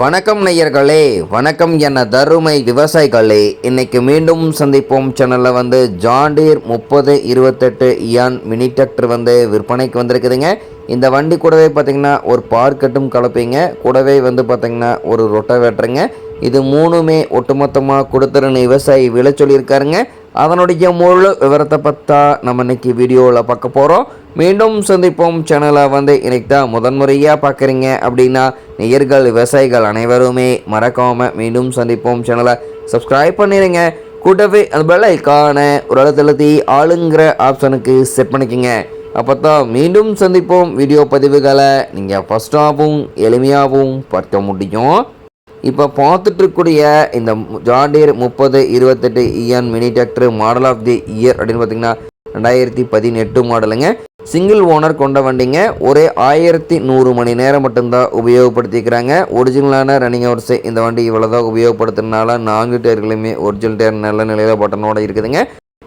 வணக்கம் நேயர்களே வணக்கம் என தருமை விவசாயிகளே. இன்னைக்கு மீண்டும் சந்திப்போம். சேனலில் வந்து ஜாண்டீர் முப்பது இருபத்தெட்டு இயான் மினி டிராக்டர் வந்து விற்பனைக்கு வந்திருக்குதுங்க. இந்த வண்டி கூடவே பார்த்தீங்கன்னா ஒரு பார்க்கட்டும் கலப்பீங்க. கூடவே வந்து பார்த்தீங்கன்னா ஒரு ரொட்டவேட்டருங்க. இது மூணுமே ஒட்டுமொத்தமாக கொடுத்துருன்னு விவசாயி விலை சொல்லியிருக்காருங்க. அதனுடைய முழு விவரத்தை பார்த்தா நம்ம இன்னைக்கு வீடியோவில் பார்க்க போகிறோம் மீண்டும் சந்திப்போம். சேனலை வந்து இன்னைக்கு தான் முதன்முறையாக பார்க்குறீங்க அப்படின்னா நேயர்கள் விவசாயிகள் அனைவருமே மறக்காமல் மீண்டும் சந்திப்போம். சேனலை சப்ஸ்கிரைப் பண்ணிடுங்க கூட்டவே அந்த பெல் ஐக்கான ஒரு அழுத்தழுத்தி ஆளுங்கிற ஆப்ஷனுக்கு செட் பண்ணிக்கோங்க. அப்போ தான் மீண்டும் சந்திப்போம். வீடியோ பதிவுகளை நீங்கள் ஃபஸ்ட்டாகவும் எளிமையாகவும் பார்க்க முடியும். இப்போ பார்த்துட்ருக்கூடிய இந்த ஜாண்டீர் முப்பது இருபத்தெட்டு EN mini tractor model of the year அப்படின்னு பார்த்தீங்கன்னா ரெண்டாயிரத்தி பதினெட்டு மாடலுங்க சிங்கிள் ஓனர் கொண்ட வண்டிங்க ஒரே ஆயிரத்தி நூறு மணி நேரம் மட்டும்தான் உபயோகப்படுத்திக்கிறாங்க. ஒரிஜினலான ரன்னிங் ஹவர்ஸு இந்த வண்டி இவ்வளோ தான் உபயோகப்படுத்துறதுனால நான்கு டயர்களுமே ஒரிஜினல் டயர் நல்ல நிலையில் பட்டனோட இருக்குதுங்க.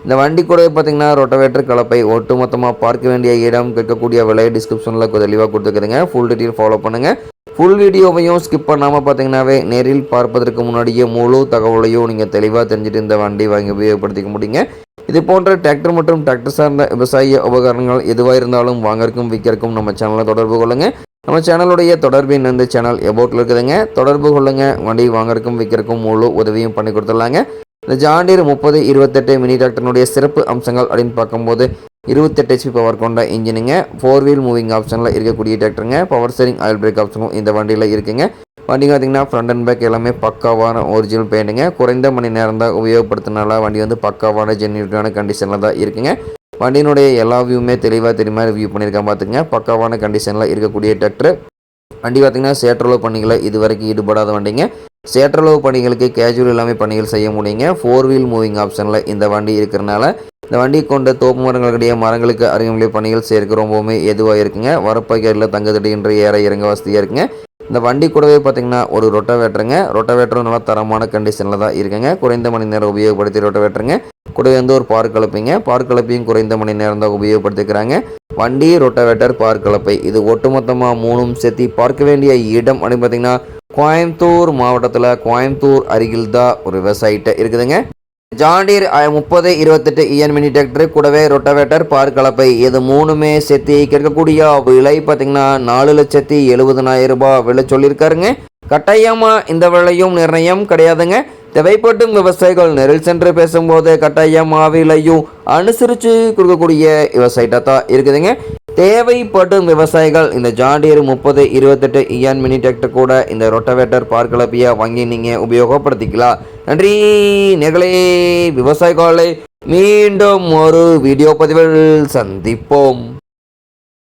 இந்த வண்டி கூட பார்த்தீங்கன்னா ரொட்டவேட்டர் கலப்பை ஒட்டுமொத்தமாக பார்க்க வேண்டிய இடம் கேட்கக்கூடிய விலை டிஸ்கிரிப்ஷனில் தெளிவாக கொடுத்துருக்குதுங்க. ஃபுல் டீட்டெயில் ஃபாலோ பண்ணுங்கள் ஃபுல் வீடியோவையும் ஸ்கிப் பண்ணாமல் பார்த்தீங்கன்னாவே நேரில் பார்ப்பதற்கு முன்னாடியே முழு தகவலையும் நீங்கள் தெளிவாக தெரிஞ்சுட்டு இந்த வண்டி வாங்கி உபயோகப்படுத்திக்க முடியுங்க. இது போன்ற டிராக்டர் மற்றும் டிராக்டர் சார்ந்த விவசாய உபகரணங்கள் எதுவாக இருந்தாலும் வாங்கறக்கும் விற்கிறக்கும் நம்ம சேனலை தொடர்பு கொள்ளுங்கள் நம்ம சேனலுடைய தொடர்பின் இந்த சேனல் எபோட்டில் இருக்குதுங்க. தொடர்பு கொள்ளுங்க. வண்டி வாங்கறக்கும் விற்கிறக்கும் முழு உதவியும் பண்ணி கொடுத்துடலாங்க. இந்த ஜாண்டீர் முப்பது இருபத்தெட்டு மினி டிராக்டர்னுடைய சிறப்பு அம்சங்கள் அப்படின்னு பார்க்கும்போது இருபத்தெட்டு ஹெச்பி பவர் கொண்ட இன்ஜினுங்க ஃபோர் வீல் மூவிங் ஆப்ஷனில் இருக்கக்கூடிய டிராக்டருங்க பவர் ஸ்டேரிங் ஆயில் பிரேக் ஆப்ஷனும் இந்த வண்டியில் இருக்குங்க. வண்டி பார்த்தீங்கன்னா ஃப்ரண்ட் அண்ட் பேக் எல்லாமே பக்காவான ஒரிஜினல் பெயிண்ட்டுங்க குறைந்த மணி நேரம் தான் உபயோகப்படுத்தினால வண்டி வந்து பக்காவான ஜென்யூட்டான கண்டிஷனில் தான் இருக்குங்க. வண்டியினுடைய எல்லா வியூமே தெளிவாக தெரியுமா? வியூ பண்ணியிருக்கேன் பார்த்துங்க பக்காவான கண்டிஷனில் இருக்கக்கூடிய டிராக்டர் வண்டி பார்த்தீங்கன்னா சேற்றளவு பணிகளை இது வரைக்கும் ஈடுபடாத வண்டிங்க. சேற்றளவு பணிகளுக்கு கேஜுவல் எல்லாமே பணிகள் செய்ய முடியுங்க. ஃபோர் வீல் மூவிங் ஆப்ஷனில் இந்த வண்டி இருக்கிறனால இந்த வண்டி கொண்ட தோப்பு மரங்களுக்கிடையே மரங்களுக்கு அருகிலே பணிகள் சேர்க்க ரொம்பவுமே எதுவாக இருக்குங்க? வரப்பகையில் தங்குதடின்ற ஏற இறங்க வசதியாக இருக்குங்க. இந்த வண்டி கூடவே பார்த்தீங்கன்னா ஒரு ரொட்டவேட்டருங்க. ரொட்டவேட்டரும் நல்லா தரமான கண்டிஷனில் தான் இருக்குங்க. குறைந்த மணி நேரம் உபயோகப்படுத்தி ரொட்டவேட்டருங்க. கூடவே வந்து ஒரு பார்க் கலப்பைங்க. பார்க் கலப்பையும் குறைந்த மணி நேரம் தான் உபயோகப்படுத்திக்கிறாங்க. வண்டி ரொட்டவேட்டர் பார்க் கலப்பை. இது ஒட்டுமொத்தமாக மூணும் சேர்த்து பார்க்க வேண்டிய இடம் அப்படின்னு பார்த்தீங்கன்னா கோயம்புத்தூர் மாவட்டத்தில் கோயம்புத்தூர் அருகில் தான் ஒரு விவசாயிட்ட இருக்குதுங்க. ஜாண்டீர் முப்பது இருபத்தெட்டு இஎன் மினி டிராக்டர் கூடவே ரொட்டவேட்டர் பார் கலப்பை. இது மூணுமே சேர்த்து கேட்கக்கூடிய விலை பார்த்தீங்கன்னா நாலு லட்சத்தி எழுபதனாயிரம் ரூபாய் விலை சொல்லியிருக்காருங்க. கட்டாயமாக இந்த விலையும் நிர்ணயம் கிடையாதுங்க. தேவைப்பட்டும் விவசாயிகள் நெரில் சென்று பேசும்போது கட்டாயமாக விலையும் அனுசரித்து கொடுக்கக்கூடிய விவசாயிட்டாக தான் இருக்குதுங்க. தேவைப்படும் விவசாயிகள் இந்த ஜாண்டியர் முப்பது இருபத்தெட்டு இயான் மினி டிராக்டர் கூட இந்த ரொட்டவேட்டர் பார்க்கலப்பியா வாங்கி நீங்கள் உபயோகப்படுத்திக்கலாம் நன்றி நேர்களே விவசாயிகளை மீண்டும் ஒரு வீடியோ பதிவில் சந்திப்போம்.